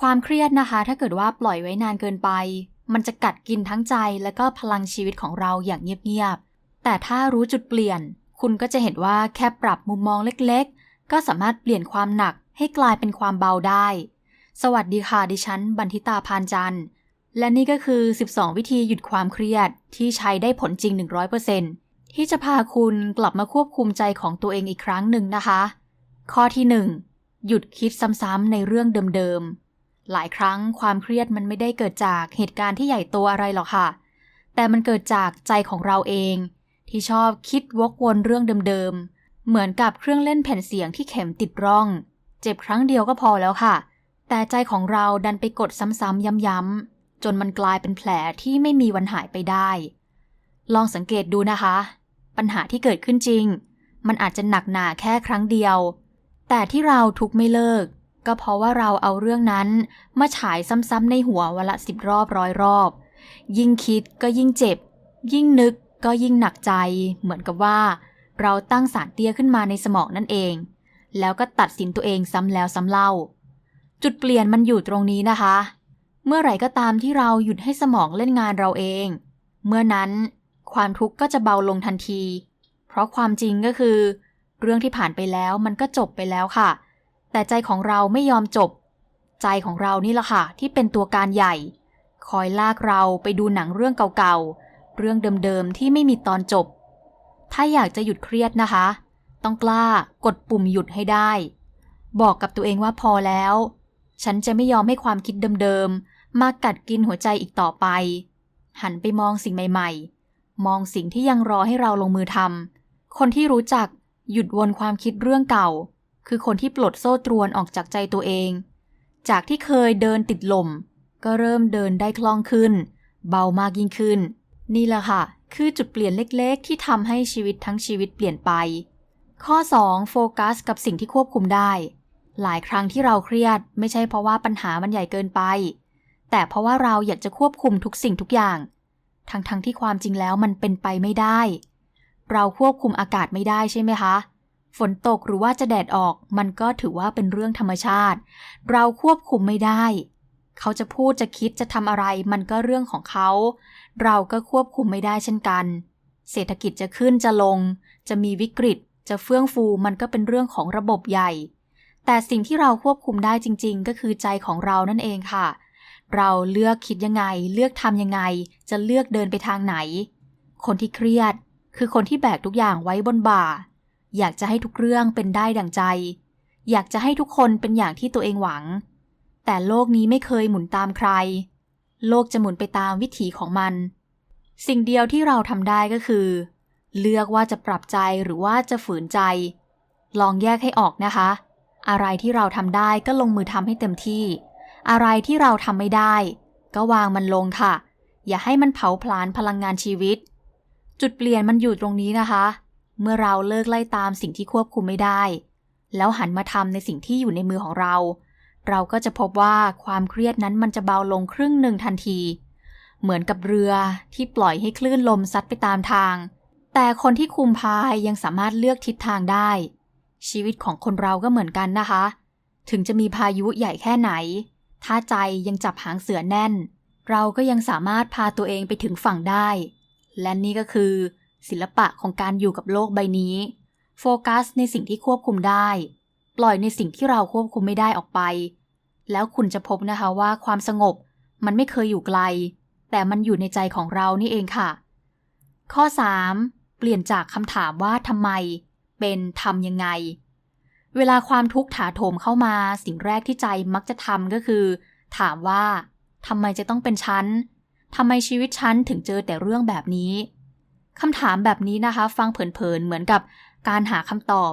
ความเครียดนะคะ ถ้าเกิดว่าปล่อยไว้นานเกินไป มันจะกัดกินทั้งใจและก็พลังชีวิตของเราอย่างเงียบๆ แต่ถ้ารู้จุดเปลี่ยน คุณก็จะเห็นว่าแค่ปรับมุมมองเล็กๆ ก็สามารถเปลี่ยนความหนักให้กลายเป็นความเบาได้ สวัสดีค่ะ ดิฉัน บันทิตาพานจันทร์ และนี่ก็คือ 12 วิธีหยุดความเครียดที่ใช้ได้ผลจริง 100%ที่จะพาคุณกลับมาควบคุมใจของตัวเองอีกครั้งหนึ่งนะคะ ข้อที่ 1 หยุดคิดซ้ำๆในเรื่องเดิมๆ หลายครั้งความเครียดมันไม่ได้เกิดจากเหตุการณ์ที่ใหญ่โตอะไรหรอกค่ะ แต่มันเกิดจากใจของเราเอง ที่ชอบคิดวกวนเรื่องเดิมๆ เหมือนกับเครื่องเล่นแผ่นเสียงที่เข็มติดร่อง เจ็บครั้งเดียวก็พอแล้วค่ะ แต่ใจของเราดันไปกดซ้ำๆย้ำๆจนมันกลายเป็นแผลที่ไม่มีวันหายไปได้ ลองสังเกตดูนะคะ ปัญหาที่เกิดขึ้นจริง มันอาจจะหนักหนาแค่ครั้งเดียว แต่ที่เราทุกไม่เลิก ก็เพราะว่าเราเอาเรื่องนั้น มาฉายซ้ำๆในหัววันละสิบรอบร้อยรอบ ยิ่งคิดก็ยิ่งเจ็บ ยิ่งนึกก็ยิ่งหนักใจ เหมือนกับว่า เราตั้งสารเตี้ยขึ้นมาในสมองนั่นเอง แล้วก็ตัดสินตัวเองซ้ำแล้วซ้ำเล่า จุดเปลี่ยนมันอยู่ตรงนี้นะคะ เมื่อไหร่ก็ตามที่เราหยุดให้สมองเล่นงานเราเอง เมื่อนั้นความทุกข์ก็จะเบาลงทันที เพราะความจริงก็คือ เรื่องที่ผ่านไปแล้วมันก็จบไปแล้วค่ะ แต่ใจของเราไม่ยอมจบ ใจของเรานี่แหละค่ะ ที่เป็นตัวการใหญ่ คอยลากเราไปดูหนังเรื่องเก่าๆ เรื่องเดิมๆที่ไม่มีตอนจบ ถ้าอยากจะหยุดเครียดนะคะ ต้องกล้ากดปุ่มหยุดให้ได้ บอกกับตัวเองว่าพอแล้ว ฉันจะไม่ยอมให้ความคิดเดิมๆ มากัดกินหัวใจอีกต่อไป หันไปมองสิ่งใหม่ๆ มองสิ่งที่ยังรอให้เราลงมือทำคนที่รู้จักหยุดวนความคิดเรื่องเก่า คือคนที่ปลดโซ่ตรวนออกจากใจตัวเอง จากที่เคยเดินติดลม ก็เริ่มเดินได้คล่องขึ้น เบามากยิ่งขึ้น นี่แหละค่ะ คือจุดเปลี่ยนเล็กๆ ที่ทำให้ชีวิตทั้งชีวิตเปลี่ยนไป ข้อ 2 โฟกัส กับสิ่งที่ควบคุมได้ หลายครั้งที่เราเครียด ไม่ใช่เพราะว่าปัญหามันใหญ่เกินไป แต่เพราะว่าเราอยากจะควบคุมทุกสิ่งทุกอย่าง ทั้งๆทที่ความจริงแล้วมันเป็นไปไม่ได้ เราควบคุมอากาศไม่ได้ใช่ไหมคะ ฝนตกหรือว่าจะแดดออกมันก็ถือว่าเป็นเรื่องธรรมชาติ เราควบคุมไม่ได้ เขาจะพูดจะคิดจะทำอะไร มันก็เรื่องของเขา เราก็ควบคุมไม่ได้เช่นกัน เศรษฐกิจจะขึ้นจะลง จะมีวิกฤต จะเฟื่องฟูมันก็เป็นเรื่องของระบบใหญ่ แต่สิ่งที่เราควบคุมได้จริง ๆ ก็คือใจของเรานั่นเองค่ะ เราเลือกคิดยังไง เลือกทำยังไง จะเลือกเดินไปทางไหน คนที่เครียด คือคนที่แบกทุกอย่างไว้บนบ่า อยากจะให้ทุกเรื่องเป็นได้ดั่งใจ อยากจะให้ทุกคนเป็นอย่างที่ตัวเองหวัง แต่โลกนี้ไม่เคยหมุนตามใคร โลกจะหมุนไปตามวิถีของมัน สิ่งเดียวที่เราทำได้ก็คือ เลือกว่าจะปรับใจหรือว่าจะฝืนใจ ลองแยกให้ออกนะคะ อะไรที่เราทำได้ก็ลงมือทำให้เต็มที่ อะไรที่เราทำไม่ได้ ก็วางมันลงค่ะ อย่าให้มันเผาผลาญพลังงานชีวิต จุดเปลี่ยนมันอยู่ตรงนี้นะคะ เมื่อเราเลิกไล่ตามสิ่งที่ควบคุมไม่ได้ แล้วหันมาทำในสิ่งที่อยู่ในมือของเรา เราก็จะพบว่าความเครียดนั้นมันจะเบาลงครึ่งหนึ่งทันที เหมือนกับเรือที่ปล่อยให้คลื่นลมซัดไปตามทาง แต่คนที่คุมพายยังสามารถเลือกทิศทางได้ ชีวิตของคนเราก็เหมือนกันนะคะ ถึงจะมีพายุใหญ่แค่ไหน ถ้าใจยังจับหางเสือแน่น เราก็ยังสามารถพาตัวเองไปถึงฝั่งได้ และนี่ก็คือ ศิลปะของการอยู่กับโลกใบนี้ โฟกัสในสิ่งที่ควบคุมได้ ปล่อยในสิ่งที่เราควบคุมไม่ได้ออกไป แล้วคุณจะพบนะคะว่าความสงบมันไม่เคยอยู่ไกล แต่มันอยู่ในใจของเรานี่เองค่ะ ข้อ 3. เปลี่ยนจากคำถามว่าทำไม เป็นทำยังไง เวลาความทุกข์ถาโถมเข้ามาสิ่งแรกที่ใจมักจะทำก็คือ ถามว่าทำไมจะต้องเป็นฉันทำไมชีวิตฉันถึงเจอแต่เรื่องแบบนี้ คำถามแบบนี้นะคะ ฟังเผินๆเหมือนกับการหาคำตอบ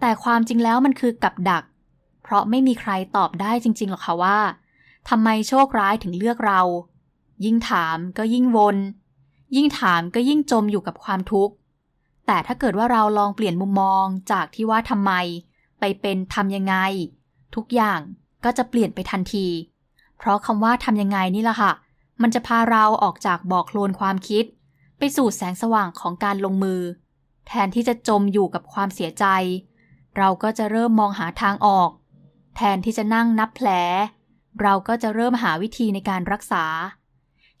แต่ความจริงแล้วมันคือกับดัก เพราะไม่มีใครตอบได้จริงๆหรอกค่ะว่าทำไมโชคร้ายถึงเลือกเรา ยิ่งถามก็ยิ่งวน ยิ่งถามก็ยิ่งจมอยู่กับความทุกข์ แต่ถ้าเกิดว่าเราลองเปลี่ยนมุมมองจากที่ว่าทำไม ไปเป็นทำยังไง ทุกอย่างก็จะเปลี่ยนไปทันที เพราะคำว่าทำยังไงนี่แหละค่ะ มันจะพาเราออกจากบ่อโคลนความคิด ไปสู่แสงสว่างของการลงมือ แทนที่จะจมอยู่กับความเสียใจ เราก็จะเริ่มมองหาทางออก แทนที่จะนั่งนับแผล เราก็จะเริ่มหาวิธีในการรักษา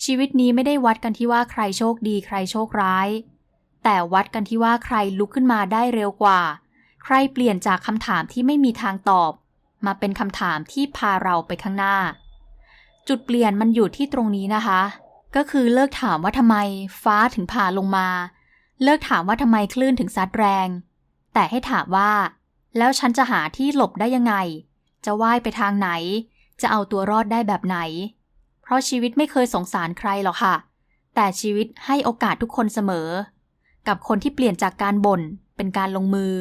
ชีวิตนี้ไม่ได้วัดกันที่ว่าใครโชคดีใครโชคร้าย แต่วัดกันที่ว่าใครลุกขึ้นมาได้เร็วกว่า ใครเปลี่ยนจากคำถามที่ไม่มีทางตอบ มาเป็นคำถามที่พาเราไปข้างหน้า จุดเปลี่ยนมันอยู่ที่ตรงนี้นะคะ ก็คือเลิกถามว่าทำไมฟ้าถึงผ่าลงมา เลิกถามว่าทำไมคลื่นถึงซัดแรง แต่ให้ถามว่า แล้วฉันจะหาที่หลบได้ยังไง จะว่ายไปทางไหน จะเอาตัวรอดได้แบบไหน เพราะชีวิตไม่เคยสงสารใครหรอกค่ะ แต่ชีวิตให้โอกาสทุกคนเสมอ กับคนที่เปลี่ยนจากการบ่นเป็นการลงมือ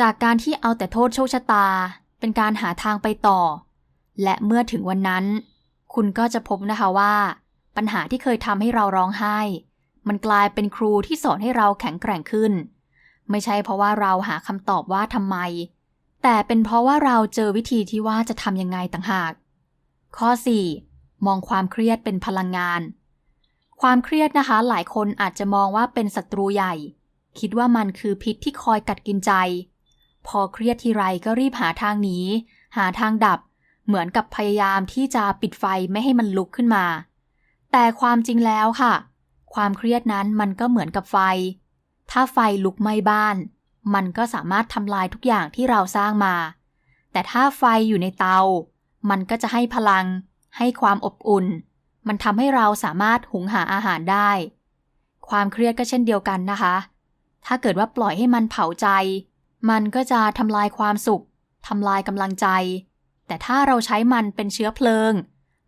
จากการที่เอาแต่โทษโชคชะตา เป็นการหาทางไปต่อ และเมื่อถึงวันนั้น คุณก็จะพบนะคะว่า ปัญหาที่เคยทำให้เราร้องไห้ มันกลายเป็นครูที่สอนให้เราแข็งแกร่งขึ้น ไม่ใช่เพราะว่าเราหาคำตอบว่าทำไม แต่เป็นเพราะว่าเราเจอวิธีที่ว่าจะทำยังไงต่างหาก ข้อ 4. มองความเครียดเป็นพลังงาน ความเครียดนะคะ หลายคนอาจจะมองว่าเป็นศัตรูใหญ่ คิดว่ามันคือพิษที่คอยกัดกินใจ พอเครียดทีไรก็รีบหาทางหนีหาทางดับ เหมือนกับพยายามที่จะปิดไฟไม่ให้มันลุกขึ้นมา แต่ความจริงแล้วค่ะ ความเครียดนั้นมันก็เหมือนกับไฟ ถ้าไฟลุกไหม้บ้าน มันก็สามารถทำลายทุกอย่างที่เราสร้างมา แต่ถ้าไฟอยู่ในเตา มันก็จะให้พลัง ให้ความอบอุ่น มันทำให้เราสามารถหุงหาอาหารได้ ความเครียดก็เช่นเดียวกันนะคะ ถ้าเกิดว่าปล่อยให้มันเผาใจ มันก็จะทำลายความสุขทำลายกำลังใจ แต่ถ้าเราใช้มันเป็นเชื้อเพลิง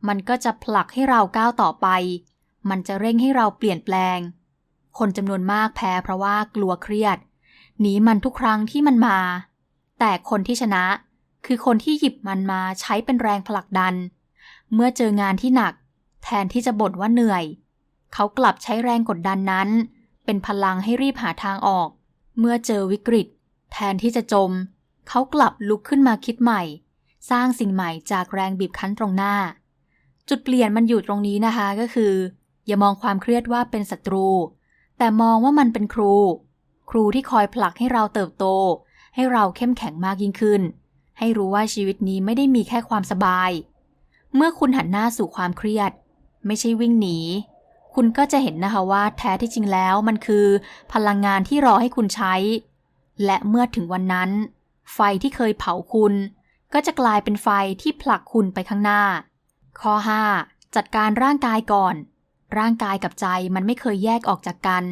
มันก็จะผลักให้เราก้าวต่อไป มันจะเร่งให้เราเปลี่ยนแปลง คนจำนวนมากแพ้เพราะว่ากลัวเครียด หนีมันทุกครั้งที่มันมา แต่คนที่ชนะ คือคนที่หยิบมันมาใช้เป็นแรงผลักดัน เมื่อเจองานที่หนัก แทนที่จะบ่นว่าเหนื่อย เขากลับใช้แรงกดดันนั้น เป็นพลังให้รีบหาทางออก เมื่อเจอวิกฤต แทนที่จะจม เขากลับลุกขึ้นมาคิดใหม่ สร้างสิ่งใหม่จากแรงบีบคั้นตรงหน้า จุดเปลี่ยนมันอยู่ตรงนี้นะคะก็คือ อย่ามองความเครียดว่าเป็นศัตรู แต่มองว่ามันเป็นครู ครูที่คอยผลักให้เราเติบโต ให้เราเข้มแข็งมากยิ่งขึ้น ให้รู้ว่าชีวิตนี้ไม่ได้มีแค่ความสบาย เมื่อคุณหันหน้าสู่ความเครียด ไม่ใช่วิ่งหนี คุณก็จะเห็นนะคะว่าแท้ที่จริงแล้วมันคือพลังงานที่รอให้คุณใช้ และเมื่อถึงวันนั้น ไฟที่เคยเผาคุณ ก็จะกลายเป็นไฟที่ผลักคุณไปข้างหน้า ข้อ 5. จัดการร่างกายก่อน ร่างกายกับใจมันไม่เคยแยกออกจากกัน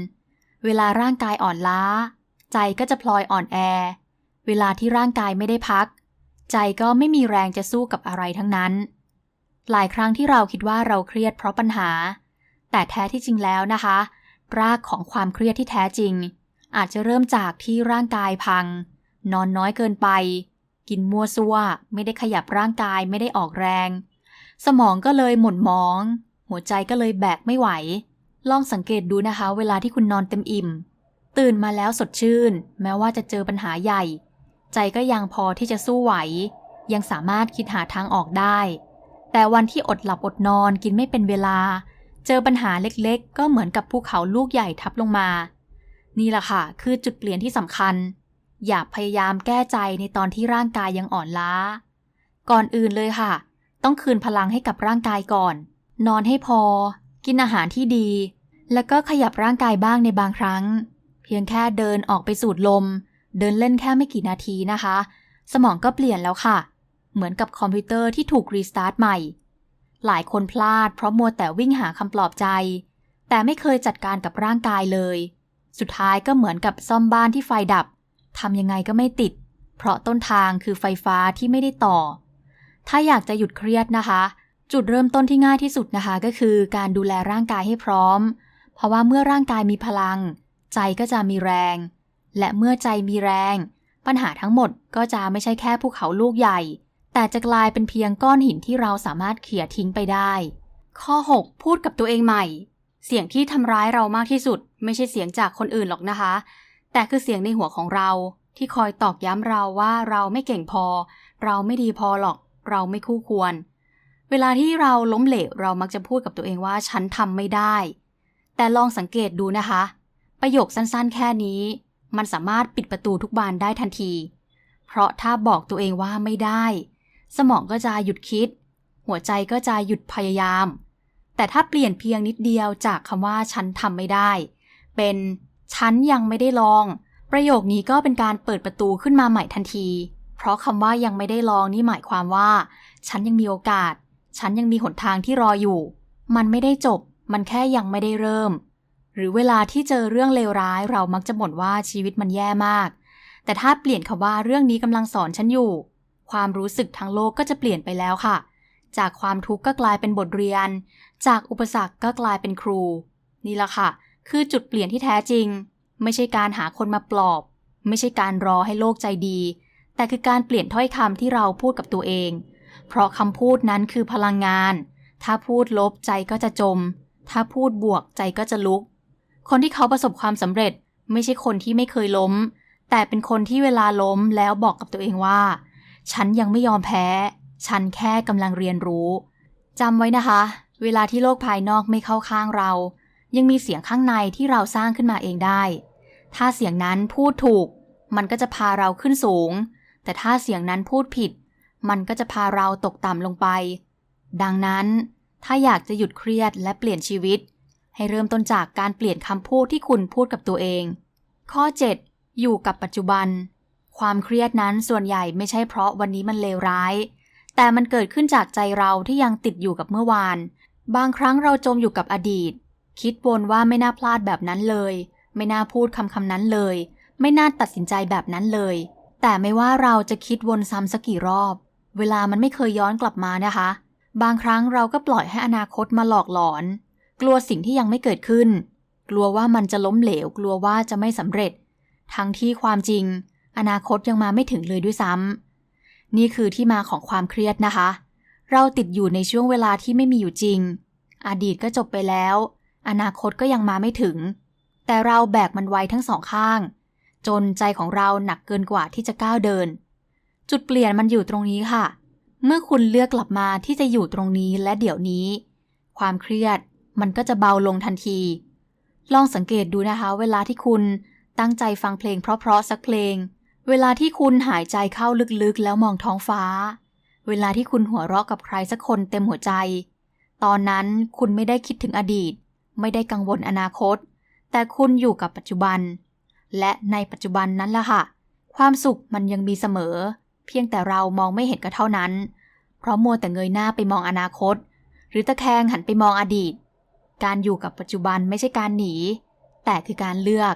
เวลาร่างกายอ่อนล้า ใจก็จะพลอยอ่อนแอ เวลาที่ร่างกายไม่ได้พัก ใจก็ไม่มีแรงจะสู้กับอะไรทั้งนั้น หลายครั้งที่เราคิดว่าเราเครียดเพราะปัญหา แต่แท้ที่จริงแล้วนะคะ รากของความเครียดที่แท้จริง อาจจะเริ่มจากที่ร่างกายพัง นอนน้อยเกินไป กินมัวซัวไม่ได้ขยับร่างกายไม่ได้ออกแรง สมองก็เลยหม่นมอง หัวใจก็เลยแบกไม่ไหว ลองสังเกตดูนะคะ เวลาที่คุณนอนเต็มอิ่ม ตื่นมาแล้วสดชื่น แม้ว่าจะเจอปัญหาใหญ่ ใจก็ยังพอที่จะสู้ไหว ยังสามารถคิดหาทางออกได้ แต่วันที่อดหลับอดนอนกินไม่เป็นเวลา เจอปัญหาเล็กๆ ก็เหมือนกับภูเขาลูกใหญ่ทับลงมา นี่แหละค่ะ คือจุดเปลี่ยนที่สำคัญ อย่าพยายามแก้ใจในตอนที่ร่างกายยังอ่อนล้า ก่อนอื่นเลยค่ะ ต้องคืนพลังให้กับร่างกายก่อน นอนให้พอ กินอาหารที่ดี แล้วก็ขยับร่างกายบ้างในบางครั้ง เพียงแค่เดินออกไปสูดลม เดินเล่นแค่ไม่กี่นาทีนะคะ สมองก็เปลี่ยนแล้วค่ะ เหมือนกับคอมพิวเตอร์ที่ถูกรีสตาร์ทใหม่ หลายคนพลาดเพราะมัวแต่วิ่งหาคำปลอบใจ แต่ไม่เคยจัดการกับร่างกายเลย สุดท้ายก็เหมือนกับซ่อมบ้านที่ไฟดับทำยังไงก็ไม่ติด เพราะต้นทางคือไฟฟ้าที่ไม่ได้ต่อ ถ้าอยากจะหยุดเครียดนะคะ จุดเริ่มต้นที่ง่ายที่สุดนะคะ ก็คือการดูแลร่างกายให้พร้อม เพราะว่าเมื่อร่างกายมีพลัง ใจก็จะมีแรง และเมื่อใจมีแรง ปัญหาทั้งหมดก็จะไม่ใช่แค่ภูเขาลูกใหญ่ แต่จะกลายเป็นเพียงก้อนหินที่เราสามารถเขี่ยทิ้งไปได้ ข้อ 6 พูดกับตัวเองใหม่ เสียงที่ทำร้ายเรามากที่สุด ไม่ใช่เสียงจากคนอื่นหรอกนะคะ แต่คือเสียงในหัวของเราที่คอยตอกย้ำเราว่าเราไม่เก่งพอ เราไม่ดีพอหรอก เราไม่คู่ควร เวลาที่เราล้มเหลวเรามักจะพูดกับตัวเองว่าฉันทำไม่ได้ แต่ลองสังเกตดูนะคะ ประโยคสั้นๆ แค่นี้ มันสามารถปิดประตูทุกบานได้ทันที เพราะถ้าบอกตัวเองว่าไม่ได้ สมองก็จะหยุดคิด หัวใจก็จะหยุดพยายาม แต่ถ้าเปลี่ยนเพียงนิดเดียวจากคำว่าฉันทำไม่ได้ เป็นฉันยังไม่ได้ลอง ประโยคนี้ก็เป็นการเปิดประตูขึ้นมาใหม่ทันที เพราะคำว่ายังไม่ได้ลองนี่หมายความว่า ฉันยังมีโอกาส ฉันยังมีหนทางที่รออยู่ มันไม่ได้จบ มันแค่ยังไม่ได้เริ่ม หรือเวลาที่เจอเรื่องเลวร้าย เรามักจะบ่นว่าชีวิตมันแย่มาก แต่ถ้าเปลี่ยนคำว่าเรื่องนี้กำลังสอนฉันอยู่ ความรู้สึกทางโลกก็จะเปลี่ยนไปแล้วค่ะ จากความทุกข์ก็กลายเป็นบทเรียน จากอุปสรรคก็กลายเป็นครู นี่แหละค่ะ คือจุดเปลี่ยนที่แท้จริง ไม่ใช่การหาคนมาปลอบ ไม่ใช่การรอให้โลกใจดี แต่คือการเปลี่ยนถ้อยคำที่เราพูดกับตัวเอง เพราะคำพูดนั้นคือพลังงาน ถ้าพูดลบใจก็จะจม ถ้าพูดบวกใจก็จะลุก คนที่เขาประสบความสำเร็จไม่ใช่คนที่ไม่เคยล้ม แต่เป็นคนที่เวลาล้มแล้วบอกกับตัวเองว่า ฉันยังไม่ยอมแพ้ ฉันแค่กำลังเรียนรู้จำไว้นะคะ เวลาที่โลกภายนอกไม่เข้าข้างเรา ยังมีเสียงข้างในที่เราสร้างขึ้นมาเองได้ ถ้าเสียงนั้นพูดถูก มันก็จะพาเราขึ้นสูง แต่ถ้าเสียงนั้นพูดผิด มันก็จะพาเราตกต่ำลงไป ดังนั้น ถ้าอยากจะหยุดเครียดและเปลี่ยนชีวิต ให้เริ่มต้นจากการเปลี่ยนคำพูดที่คุณพูดกับตัวเอง ข้อ 7. อยู่กับปัจจุบัน ความเครียดนั้นส่วนใหญ่ไม่ใช่เพราะวันนี้มันเลวร้าย แต่มันเกิดขึ้นจากใจเราที่ยังติดอยู่กับเมื่อวาน บางครั้งเราจมอยู่กับอดีต คิดวนว่าไม่น่าพลาดแบบนั้นเลย ไม่น่าพูดคำคำนั้นเลย ไม่น่าตัดสินใจแบบนั้นเลย แต่ไม่ว่าเราจะคิดวนซ้ำสักกี่รอบ เวลามันไม่เคยย้อนกลับมานะคะ บางครั้งเราก็ปล่อยให้อนาคตมาหลอกหลอน กลัวสิ่งที่ยังไม่เกิดขึ้น กลัวว่ามันจะล้มเหลว กลัวว่าจะไม่สำเร็จ ทั้งที่ความจริง อนาคตยังมาไม่ถึงเลยด้วยซ้ำนี่คือที่มาของความเครียดนะคะ เราติดอยู่ในช่วงเวลาที่ไม่มีอยู่จริง อดีตก็จบไปแล้ว อนาคตก็ยังมาไม่ถึง แต่เราแบกมันไว้ทั้งสองข้าง จนใจของเราหนักเกินกว่าที่จะก้าวเดิน จุดเปลี่ยนมันอยู่ตรงนี้ค่ะ เมื่อคุณเลือกกลับมาที่จะอยู่ตรงนี้และเดี๋ยวนี้ ความเครียดมันก็จะเบาลงทันที ลองสังเกตดูนะคะ เวลาที่คุณตั้งใจฟังเพลงเพราะๆสักเพลง เวลาที่คุณหายใจเข้าลึกๆ แล้วมองท้องฟ้า เวลาที่คุณหัวเราะกับใครสักคนเต็มหัวใจ ตอนนั้นคุณไม่ได้คิดถึงอดีต ไม่ได้กังวลอนาคต แต่คุณอยู่กับปัจจุบัน และในปัจจุบันนั้นล่ะค่ะ ความสุขมันยังมีเสมอ เพียงแต่เรามองไม่เห็นก็เท่านั้น เพราะมัวแต่เงยหน้าไปมองอนาคต หรือตะแคงหันไปมองอดีต การอยู่กับปัจจุบันไม่ใช่การหนี แต่คือการเลือก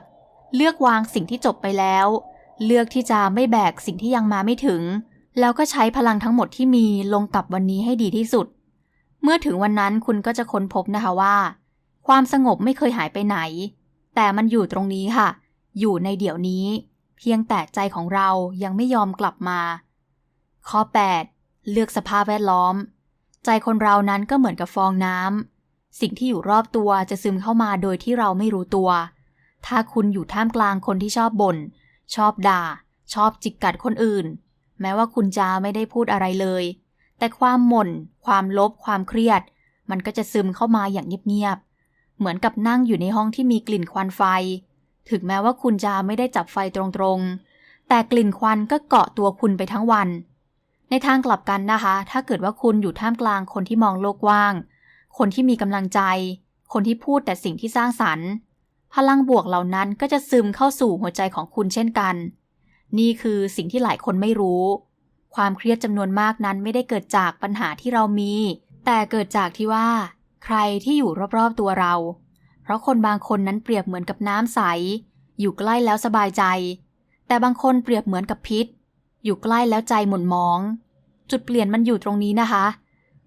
เลือกวางสิ่งที่จบไปแล้ว เลือกที่จะไม่แบกสิ่งที่ยังมาไม่ถึง แล้วก็ใช้พลังทั้งหมดที่มีลงกับวันนี้ให้ดีที่สุด เมื่อถึงวันนั้นคุณก็จะค้นพบนะคะว่า ความสงบไม่เคยหายไปไหน แต่มันอยู่ตรงนี้ค่ะ อยู่ในเดี๋ยวนี้ เพียงแต่ใจของเรายังไม่ยอมกลับมา ข้อ 8 เลือกสภาพแวดล้อม ใจคนเรานั้นก็เหมือนกับฟองน้ำสิ่งที่อยู่รอบตัวจะซึมเข้ามาโดยที่เราไม่รู้ตัว ถ้าคุณอยู่ท่ามกลางคนที่ชอบบ่น ชอบด่า ชอบจิกกัดคนอื่น แม้ว่าคุณจะไม่ได้พูดอะไรเลย แต่ความหม่น ความลบ ความเครียด มันก็จะซึมเข้ามาอย่างเงียบๆเหมือนกับนั่งอยู่ในห้องที่มีกลิ่นควันไฟ ถึงแม้ว่าคุณจะไม่ได้จับไฟตรงๆ แต่กลิ่นควันก็เกาะตัวคุณไปทั้งวัน ในทางกลับกันนะคะ ถ้าเกิดว่าคุณอยู่ท่ามกลางคนที่มองโลกกว้าง คนที่มีกำลังใจ คนที่พูดแต่สิ่งที่สร้างสรรค์ พลังบวกเหล่านั้นก็จะซึมเข้าสู่หัวใจของคุณเช่นกัน นี่คือสิ่งที่หลายคนไม่รู้ ความเครียดจำนวนมากนั้นไม่ได้เกิดจากปัญหาที่เรามี แต่เกิดจากที่ว่า ใครที่อยู่รอบๆตัวเรา เพราะคนบางคนนั้นเปรียบเหมือนกับน้ำใส อยู่ใกล้แล้วสบายใจ แต่บางคนเปรียบเหมือนกับพิษ อยู่ใกล้แล้วใจหม่นมอง จุดเปลี่ยนมันอยู่ตรงนี้นะคะ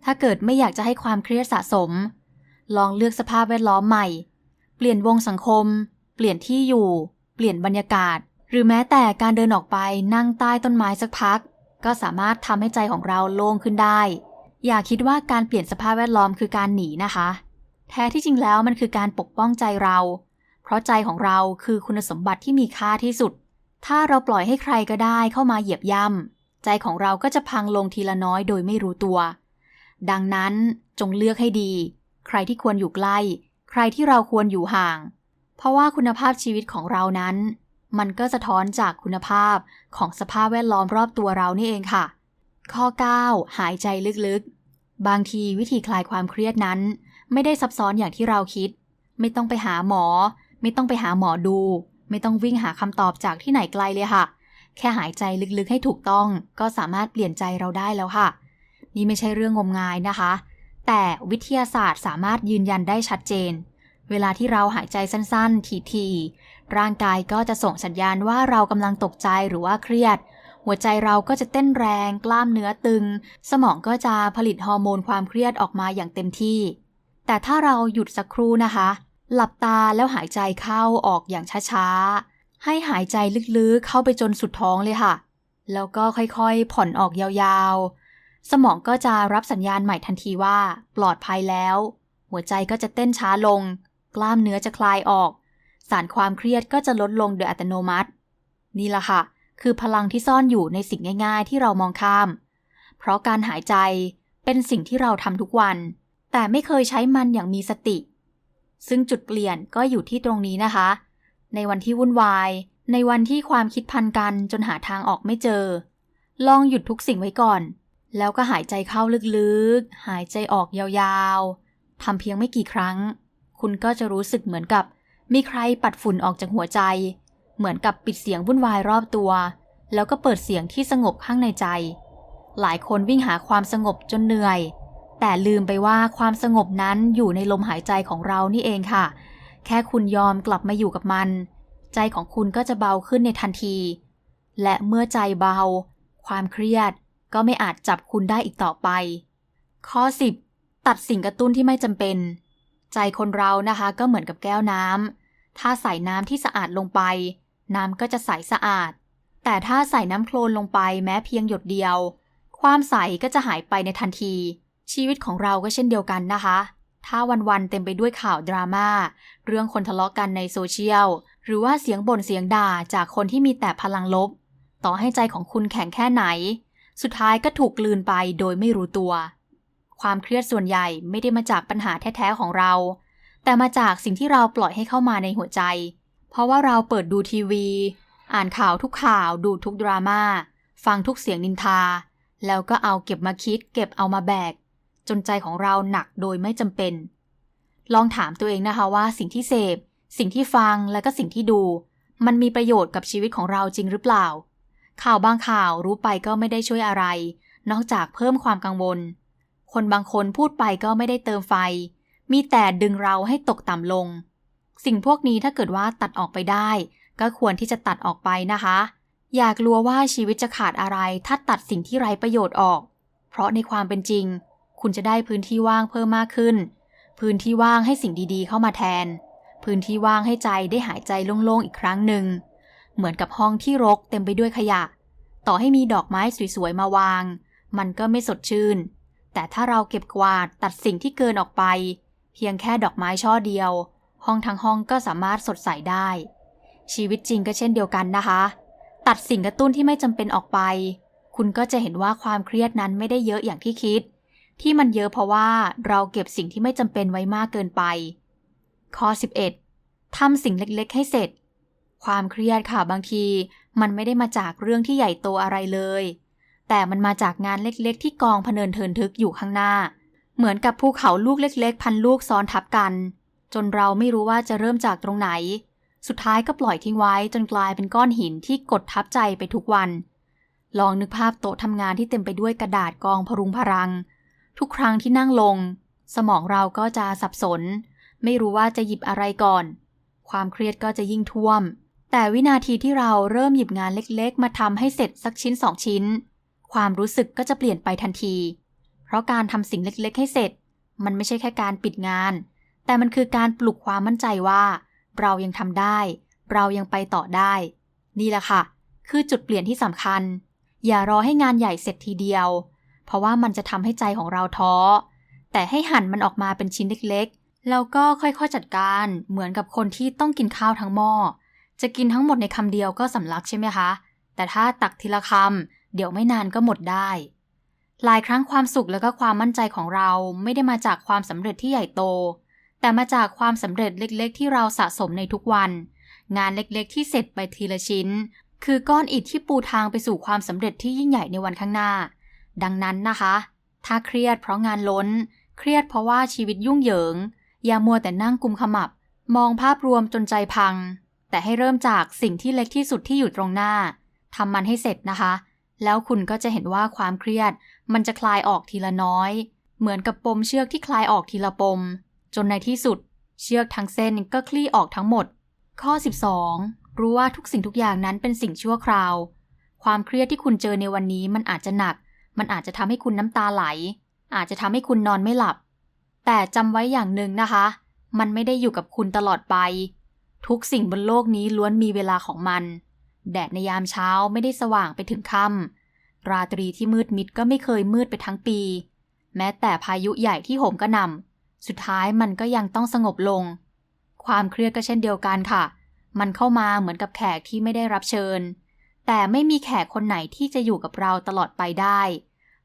ถ้าเกิดไม่อยากจะให้ความเครียดสะสม ลองเลือกสภาพแวดล้อมใหม่ เปลี่ยนวงสังคม เปลี่ยนที่อยู่ เปลี่ยนบรรยากาศ หรือแม้แต่การเดินออกไปนั่งใต้ต้นไม้สักพัก ก็สามารถทำให้ใจของเราโล่งขึ้นได้ อย่าคิดว่าการเปลี่ยนสภาพแวดล้อมคือการหนีนะคะ ท้ที่จริงแล้วมันคือการปกป้องใจเรา เพราะใจของเราคือคุณสมบัติที่มีค่าที่สุด ถ้าเราปล่อยให้ใครก็ได้เข้ามาเหยียบย่ำใจของเราก็จะพังลงทีละน้อยโดยไม่รู้ตัว ดังนั้นจงเลือกให้ดี ใครที่ควรอยู่ใกล้ ใครที่เราควรอยู่ห่าง เพราะว่าคุณภาพชีวิตของเรานั้น มันก็สะท้อนจากคุณภาพของสภาพแวดล้อมรอบตัวเรานี่เองค่ะ ข้อ 9 หายใจลึกๆ บางทีวิธีคลายความเครียดนั้น ไม่ได้ซับซ้อนอย่างที่เราคิด ไม่ต้องไปหาหมอ ไม่ต้องไปหาหมอดู ไม่ต้องวิ่งหาคำตอบจากที่ไหนไกลเลยค่ะ แค่หายใจลึกๆให้ถูกต้อง ก็สามารถเปลี่ยนใจเราได้แล้วค่ะ นี่ไม่ใช่เรื่องงมงายนะคะ แต่วิทยาศาสตร์สามารถยืนยันได้ชัดเจน เวลาที่เราหายใจสั้นๆ ทีๆร่างกายก็จะส่งสัญญาณว่าเรากำลังตกใจหรือว่าเครียดหัวใจเราก็จะเต้นแรง กล้ามเนื้อตึง สมองก็จะผลิตฮอร์โมนความเครียดออกมาอย่างเต็มที่ แต่ถ้าเราหยุดสักครู่นะคะ หลับตาแล้วหายใจเข้าออกอย่างช้าๆ ให้หายใจลึกๆเข้าไปจนสุดท้องเลยค่ะ แล้วก็ค่อยๆ ผ่อนออกยาวๆ สมองก็จะรับสัญญาณใหม่ทันทีว่า ปลอดภัยแล้ว หัวใจก็จะเต้นช้าลง กล้ามเนื้อจะคลายออก สารความเครียดก็จะลดลงโดยอัตโนมัติ นี่ละค่ะ คือพลังที่ซ่อนอยู่ในสิ่งง่าย ๆ ที่เรามองข้าม เพราะการหายใจเป็นสิ่งที่เราทำทุกวัน แต่ไม่เคยใช้มันอย่างมีสติ ซึ่งจุดเปลี่ยนก็อยู่ที่ตรงนี้นะคะ ในวันที่วุ่นวาย ในวันที่ความคิดพันกันจนหาทางออกไม่เจอ ลองหยุดทุกสิ่งไว้ก่อน แล้วก็หายใจเข้าลึกๆ หายใจออกยาวๆทำเพียงไม่กี่ครั้ง คุณก็จะรู้สึกเหมือนกับ มีใครปัดฝุ่นออกจากหัวใจ เหมือนกับปิดเสียงวุ่นวายรอบตัว แล้วก็เปิดเสียงที่สงบข้างในใจ หลายคนวิ่งหาความสงบจนเหนื่อย แต่ลืมไปว่าความสงบนั้นอยู่ในลมหายใจของเรานี่เองค่ะ แค่คุณยอมกลับมาอยู่กับมัน ใจของคุณก็จะเบาขึ้นในทันที และเมื่อใจเบา ความเครียดก็ไม่อาจจับคุณได้อีกต่อไป ข้อ 10 ตัดสิ่งกระตุ้นที่ไม่จำเป็น ใจคนเรานะคะก็เหมือนกับแก้วน้ำถ้าใส่น้ำที่สะอาดลงไป น้ำก็จะใสสะอาด แต่ถ้าใส่น้ำโคลนลงไปแม้เพียงหยดเดียว ความใสก็จะหายไปในทันที ชีวิตของเราก็เช่นเดียวกันนะคะ ถ้าวันๆเต็มไปด้วยข่าวดราม่าเรื่องคนทะเลาะกันในโซเชียล หรือว่าเสียงบ่นเสียงด่าจากคนที่มีแต่พลังลบ ต่อให้ใจของคุณแข็งแค่ไหน สุดท้ายก็ถูกกลืนไปโดยไม่รู้ตัว ความเครียดส่วนใหญ่ไม่ได้มาจากปัญหาแท้ๆของเรา แต่มาจากสิ่งที่เราปล่อยให้เข้ามาในหัวใจ เพราะว่าเราเปิดดูทีวี อ่านข่าวทุกข่าวดูทุกดราม่าฟังทุกเสียงนินทา แล้วก็เอาเก็บมาคิด เก็บเอามาแบก จนใจของเราหนักโดยไม่จำเป็น ลองถามตัวเองนะคะว่าสิ่งที่เสพ สิ่งที่ฟังและก็สิ่งที่ดู มันมีประโยชน์กับชีวิตของเราจริงหรือเปล่า ข่าวบางข่าวรู้ไปก็ไม่ได้ช่วยอะไร นอกจากเพิ่มความกังวล คนบางคนพูดไปก็ไม่ได้เติมไฟ มีแต่ดึงเราให้ตกต่ำลง สิ่งพวกนี้ถ้าเกิดว่าตัดออกไปได้ ก็ควรที่จะตัดออกไปนะคะ อยากกลัวว่าชีวิตจะขาดอะไรถ้าตัดสิ่งที่ไร้ประโยชน์ออก เพราะในความเป็นจริง คุณจะได้พื้นที่ว่างเพิ่มมากขึ้น พื้นที่ว่างให้สิ่งดีๆ เข้ามาแทน พื้นที่ว่างให้ใจได้หายใจโล่งๆอีกครั้งหนึ่ง เหมือนกับห้องที่รกเต็มไปด้วยขยะ ต่อให้มีดอกไม้สวยๆมาวาง มันก็ไม่สดชื่น แต่ถ้าเราเก็บกวาดตัดสิ่งที่เกินออกไป เพียงแค่ดอกไม้ช่อเดียว ห้องทั้งห้องก็สามารถสดใสได้ ชีวิตจริงก็เช่นเดียวกันนะคะ ตัดสิ่งกระตุ้นที่ไม่จำเป็นออกไป คุณก็จะเห็นว่าความเครียดนั้นไม่ได้เยอะอย่างที่คิด ที่มันเยอะเพราะว่าเราเก็บสิ่งที่ไม่จำเป็นไว้มากเกินไป ข้อ 11ทำสิ่งเล็กๆ ให้เสร็จ ความเครียดค่ะบางที มันไม่ได้มาจากเรื่องที่ใหญ่โตอะไรเลย แต่มันมาจากงานเล็กๆ ที่กองพเนินเทินทึกอยู่ข้างหน้า เหมือนกับภูเขาลูกเล็ก ๆ พันลูกซ้อนทับกัน จนเราไม่รู้ว่าจะเริ่มจากตรงไหน สุดท้ายก็ปล่อยทิ้งไว้จนกลายเป็นก้อนหินที่กดทับใจไปทุกวัน ลองนึกภาพโต๊ะทำงานที่เต็มไปด้วยกระดาษกองพรุงพรัง ทุกครั้งที่นั่งลง สมองเราก็จะสับสน ไม่รู้ว่าจะหยิบอะไรก่อน ความเครียดก็จะยิ่งท่วม แต่วินาทีที่เราเริ่มหยิบงานเล็กๆ มาทำให้เสร็จสักชิ้นสองชิ้น ความรู้สึกก็จะเปลี่ยนไปทันที เพราะการทำสิ่งเล็กๆ ให้เสร็จ มันไม่ใช่แค่การปิดงาน แต่มันคือการปลุกความมั่นใจว่า เรายังทำได้ เรายังไปต่อได้ นี่แหละค่ะ คือจุดเปลี่ยนที่สำคัญ อย่ารอให้งานใหญ่เสร็จทีเดียว เพราะว่ามันจะทำให้ใจของเราท้อ แต่ให้หั่นมันออกมาเป็นชิ้นเล็กๆ แล้วก็ค่อยๆจัดการเหมือนกับคนที่ต้องกินข้าวทั้งหม้อ จะกินทั้งหมดในคำเดียวก็สำลักใช่ไหมคะ แต่ถ้าตักทีละคำเดี๋ยวไม่นานก็หมดได้ หลายครั้งความสุขแล้วก็ความมั่นใจของเราไม่ได้มาจากความสำเร็จที่ใหญ่โต แต่มาจากความสำเร็จเล็กๆ ที่เราสะสมในทุกวัน งานเล็กๆ ที่เสร็จไปทีละชิ้น คือก้อนอิฐที่ปูทางไปสู่ความสำเร็จที่ยิ่งใหญ่ในวันข้างหน้า ดังนั้นนะคะ ถ้าเครียดเพราะงานล้น เครียดเพราะว่าชีวิตยุ่งเหยิง อย่ามัวแต่นั่งกุมขมับ มองภาพรวมจนใจพัง แต่ให้เริ่มจากสิ่งที่เล็กที่สุดที่อยู่ตรงหน้าทำมันให้เสร็จนะคะ แล้วคุณก็จะเห็นว่าความเครียด มันจะคลายออกทีละน้อย เหมือนกับปมเชือกที่คลายออกทีละปม จนในที่สุด เชือกทั้งเส้นก็คลี่ออกทั้งหมด ข้อ 12 รู้ว่าทุกสิ่งทุกอย่างนั้นเป็นสิ่งชั่วคราว ความเครียดที่คุณเจอในวันนี้มันอาจจะหนัก มันอาจจะทำให้คุณน้ำตาไหล อาจจะทำให้คุณนอนไม่หลับ แต่จำไว้อย่างหนึ่งนะคะ มันไม่ได้อยู่กับคุณตลอดไป ทุกสิ่งบนโลกนี้ล้วนมีเวลาของมัน แดดในยามเช้าไม่ได้สว่างไปถึงค่ำราตรีที่มืดมิดก็ไม่เคยมืดไปทั้งปี แม้แต่พายุใหญ่ที่โหมกระหน่ำสุดท้ายมันก็ยังต้องสงบลง ความเครียดก็เช่นเดียวกันค่ะ มันเข้ามาเหมือนกับแขกที่ไม่ได้รับเชิญ แต่ไม่มีแขกคนไหนที่จะอยู่กับเราตลอดไปได้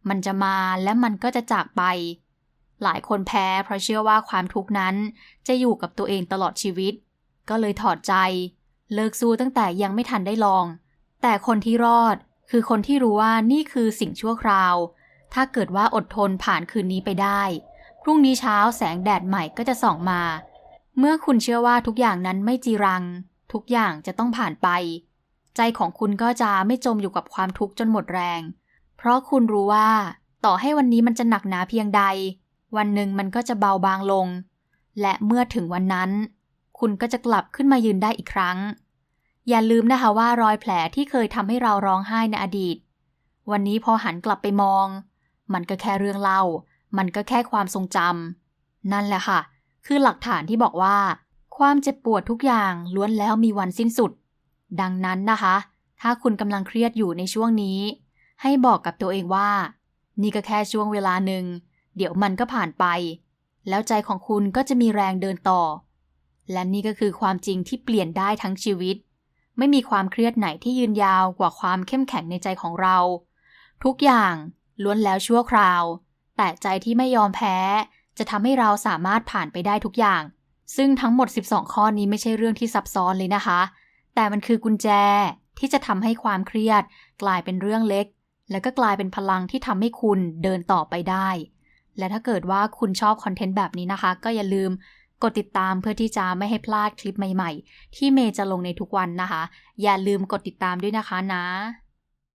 มันจะมาและมันก็จะจากไป หลายคนแพ้เพราะเชื่อว่าความทุกข์นั้น จะอยู่กับตัวเองตลอดชีวิต ก็เลยถอดใจ เลิกสู้ตั้งแต่ยังไม่ทันได้ลอง แต่คนที่รอดคือคนที่รู้ว่านี่คือสิ่งชั่วคราว ถ้าเกิดว่าอดทนผ่านคืนนี้ไปได้ พรุ่งนี้เช้าแสงแดดใหม่ก็จะส่องมา เมื่อคุณเชื่อว่าทุกอย่างนั้นไม่จีรัง ทุกอย่างจะต้องผ่านไป ใจของคุณก็จะไม่จมอยู่กับความทุกข์จนหมดแรง เพราะคุณรู้ว่า ต่อให้วันนี้มันจะหนักหนาเพียงใด วันหนึ่งมันก็จะเบาบางลง และเมื่อถึงวันนั้น คุณก็จะกลับขึ้นมายืนได้อีกครั้ง อย่าลืมนะคะว่ารอยแผลที่เคยทำให้เราร้องไห้ในอดีต วันนี้พอหันกลับไปมอง มันก็แค่เรื่องเล่า มันก็แค่ความทรงจำนั่นแหละค่ะ คือหลักฐานที่บอกว่า ความเจ็บปวดทุกอย่างล้วนแล้วมีวันสิ้นสุด ดังนั้นนะคะ ถ้าคุณกำลังเครียดอยู่ในช่วงนี้ ให้บอกกับตัวเองว่า นี่ก็แค่ช่วงเวลาหนึ่ง เดี๋ยวมันก็ผ่านไป แล้วใจของคุณก็จะมีแรงเดินต่อ และนี่ก็คือความจริงที่เปลี่ยนได้ทั้งชีวิต ไม่มีความเครียดไหนที่ยืนยาวกว่าความเข้มแข็งในใจของเรา ทุกอย่างล้วนแล้วชั่วคราว แต่ใจที่ไม่ยอมแพ้ จะทำให้เราสามารถผ่านไปได้ทุกอย่าง ซึ่งทั้งหมด 12 ข้อนี้ไม่ใช่เรื่องที่ซับซ้อนเลยนะคะ แต่มันคือกุญแจที่จะทำให้ความเครียด กลายเป็นเรื่องเล็ก แล้วก็กลายเป็นพลังที่ทำให้คุณเดินต่อไปได้ และถ้าเกิดว่าคุณชอบคอนเทนต์แบบนี้นะคะ ก็อย่าลืมกดติดตามเพื่อที่จะไม่ให้พลาดคลิปใหม่ ๆ ที่เมย์จะลงในทุกวันนะคะ อย่าลืมกดติดตามด้วยนะคะนะ